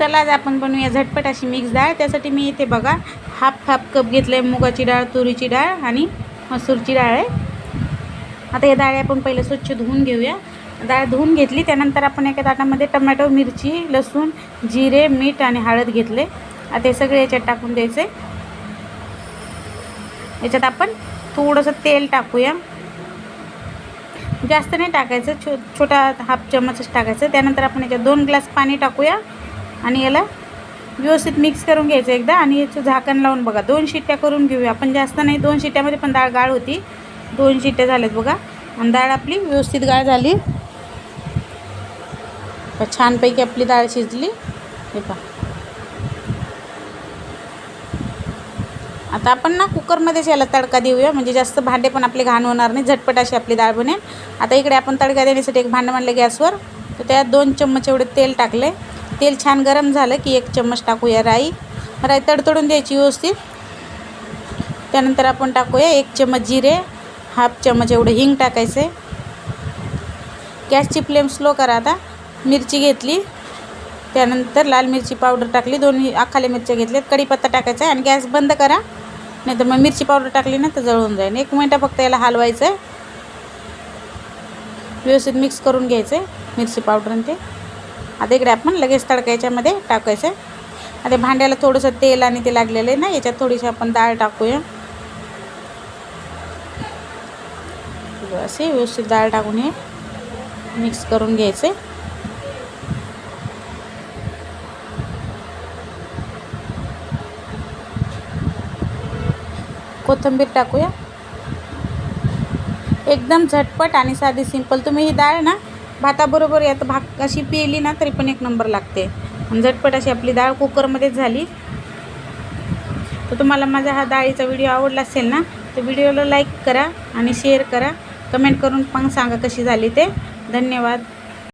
चला आज आपण बनवूया झटपट अशी मिक्स डाळ. त्यासाठी मी इथे बघा हाफ हाफ कप घेतलं आहे मुगाची डाळ तुरीची डाळ आणि मसूरची डाळ आहे. आता या डाळी आपण पहिलं स्वच्छ धुवून घेऊया. डाळ धुवून घेतली त्यानंतर आपण एका ताटामध्ये टमॅटो मिरची लसूण जिरे मीठ आणि हळद घेतले. आता हे सगळे याच्यात टाकून द्यायचे. याच्यात आपण थोडंसं तेल टाकूया. जास्त नाही टाकायचं छो छोटा हाफ चमचच टाकायचं. त्यानंतर आपण याच्यात दोन ग्लास पाणी टाकूया. आणि याला व्यवस्थित मिक्स करून घ्यायचं एकदा आणि याचं झाकण लावून बघा. दोन शिट्ट्या करून घेऊया. आपण जास्त नाही दोन शिट्ट्यामध्ये पण डाळ गाळ होती. दोन शिट्ट्या झाल्यात बघा. आणि डाळ आपली व्यवस्थित गाळ झाली. छानपैकी आपली डाळ शिजली. हे पहा. आता आपण ना कुकरमध्येच याला तडका देऊया. म्हणजे जास्त भांडे पण आपले घाण होणार नाही. झटपट अशी आपली डाळ बनेल. आता इकडे आपण तडका देण्यासाठी एक भांडं मांडलं गॅसवर. तर त्यात दोन चम्मच एवढे तेल टाकले तेल छान गरम झालं की एक चम्मच टाकूया राई. राई तडतडून द्यायची व्यवस्थित. त्यानंतर आपण टाकूया एक चम्मच जिरे हाफ चम्मच एवढं हिंग टाकायचे. गॅसची फ्लेम स्लो करा आता. मिरची घेतली. त्यानंतर लाल मिरची पावडर टाकली. दोन अख्खाले मिरच्या घेतल्यात. कढीपत्ता टाकायचा आहे आणि गॅस बंद करा. नाही तर मग मिरची पावडर टाकली ना तर जळून जाईल. एक मिनटं फक्त याला हलवायचं आहे व्यवस्थित मिक्स करून घ्यायचं आहे मिरची पावडर आणि ते. आता इकडे आपण लगेच तडका याच्यामध्ये टाकायचं आता भांड्याला थोडंसं तेल आणि ते लागलेलं आहे ना याच्यात थोडीशी आपण डाळ टाकूया. असे व्यवस्थित डाळ टाकून हे मिक्स करून घ्यायचे कोथिंबीर टाकूया. एकदम झटपट आणि साधी सिंपल. तुम्ही ही डाळ ना भाताबरोबर यात भाक अशी पिली ना तरी पण एक नंबर लागते. झटपट अशी आपली डाळ कुकरमध्येच झाली. तर तुम्हाला माझा हा डाळीचा व्हिडिओ आवडला असेल ना तर व्हिडिओला लाईक करा आणि शेअर करा. कमेंट करून पण सांगा कशी झाली ते. धन्यवाद.